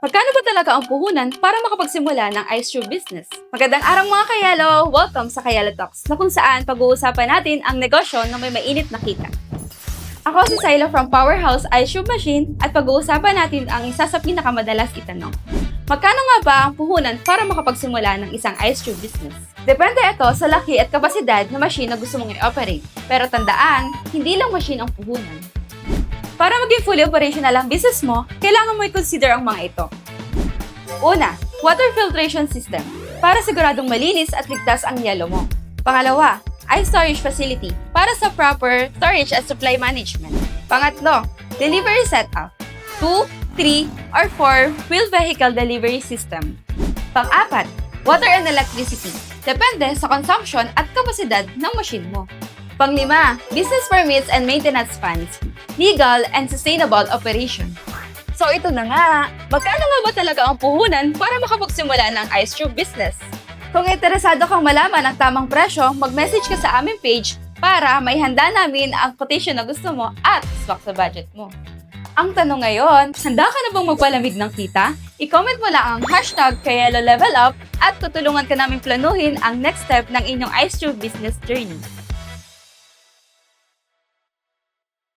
Magkano ba talaga ang puhunan para makapagsimula ng ice cream business? Magandang araw mga kayalo! Welcome sa Kayalo Talks na kung saan pag-uusapan natin ang negosyo na may mainit na kita. Ako si Silo from Powerhouse Ice Cream Machine at pag-uusapan natin ang isa sa pinakamadalas itanong. Magkano nga ba ang puhunan para makapagsimula ng isang ice cream business? Depende ito sa laki at kapasidad na machine na gusto mong i-operate. Pero tandaan, hindi lang machine ang puhunan. Para maging fully operational ang business mo, kailangan mo i-consider ang mga ito. Una, water filtration system para siguradong malinis at ligtas ang yelo mo. Pangalawa, ice storage facility para sa proper storage at supply management. Pangatlo, delivery setup. 2, 3, or 4 wheel vehicle delivery system. Pang-apat, water and electricity. Depende sa consumption at kapasidad ng machine mo. Panglima, business permits and maintenance funds. Legal and sustainable operation. So ito na nga, magkano nga ba talaga ang puhunan para makapagsimula ng ice cream business? Kung interesado kang malaman ang tamang presyo, mag-message ka sa aming page para may handa namin ang quotation na gusto mo at swak sa budget mo. Ang tanong ngayon, handa ka na bang magpalamig ng kita? I-comment mo lang ang hashtag Kayelo Level Up at tutulungan ka namin planuhin ang next step ng inyong ice cream business journey.